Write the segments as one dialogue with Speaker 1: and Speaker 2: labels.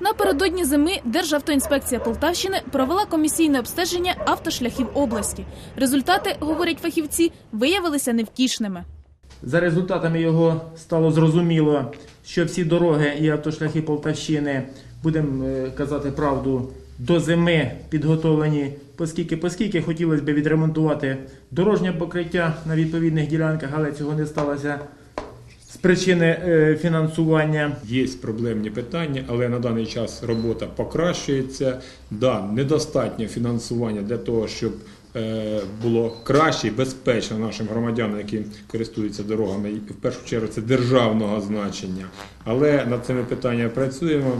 Speaker 1: Напередодні зими Державтоінспекція Полтавщини провела комісійне обстеження автошляхів області. Результати, говорять фахівці, виявилися невтішними.
Speaker 2: За результатами його стало зрозуміло, що всі дороги і автошляхи Полтавщини, будемо е, казати правду, до зими підготовлені, оскільки, оскільки хотілося б відремонтувати дорожнє покриття на відповідних ділянках, але цього не сталося з причини е, фінансування.
Speaker 3: Є проблемні питання, але на даний час робота покращується. Да, недостатньо фінансування для того, щоб е, було краще і безпечно нашим громадянам, які користуються дорогами. В першу чергу це державного значення. Але над цими питаннями працюємо.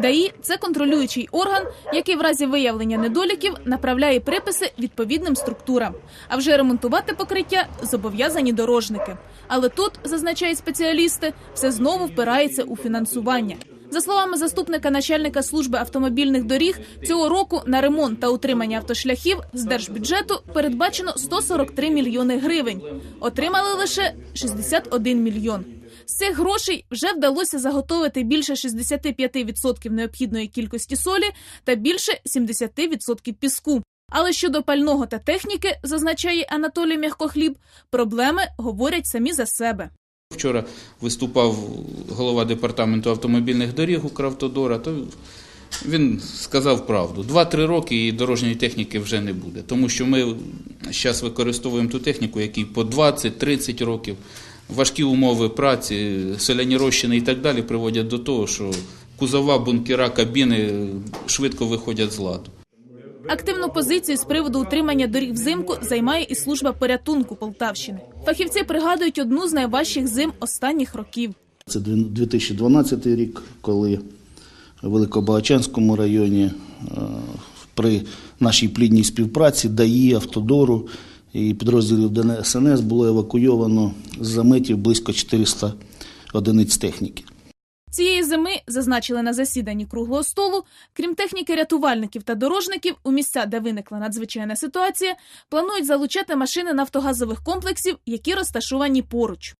Speaker 1: ДАІ – це контролюючий орган, який в разі виявлення недоліків направляє приписи відповідним структурам. А вже ремонтувати покриття зобов'язані дорожники. Але тут, зазначають спеціалісти, все знову впирається у фінансування. За словами заступника начальника служби автомобільних доріг, цього року на ремонт та утримання автошляхів з держбюджету передбачено 143 мільйони гривень. Отримали лише 61 мільйон. З цих грошей вже вдалося заготовити більше 65% необхідної кількості солі та більше 70% піску. Але щодо пального та техніки, зазначає Анатолій Мягкохліб, проблеми говорять самі за себе.
Speaker 4: Вчора виступав голова департаменту автомобільних доріг Укравтодора, то він сказав правду. Два-три роки і дорожньої техніки вже не буде. Тому що ми зараз використовуємо ту техніку, якій по 20-30 років. Важкі умови праці, соляні розчини і так далі приводять до того, що кузова, бункера, кабіни швидко виходять з ладу.
Speaker 1: Активну позицію з приводу утримання доріг взимку займає і служба порятунку Полтавщини. Фахівці пригадують одну з найважчих зим останніх років.
Speaker 5: Це 2012 рік, коли в Великобагачанському районі е, при нашій плідній співпраці ДАІ, Автодору і підрозділів ДНСНС було евакуйовано з заметів близько 400 одиниць техніки.
Speaker 1: Цієї зими зазначили на засіданні круглого столу. Крім техніки рятувальників та дорожників, у місця, де виникла надзвичайна ситуація, планують залучати машини нафтогазових комплексів, які розташовані поруч.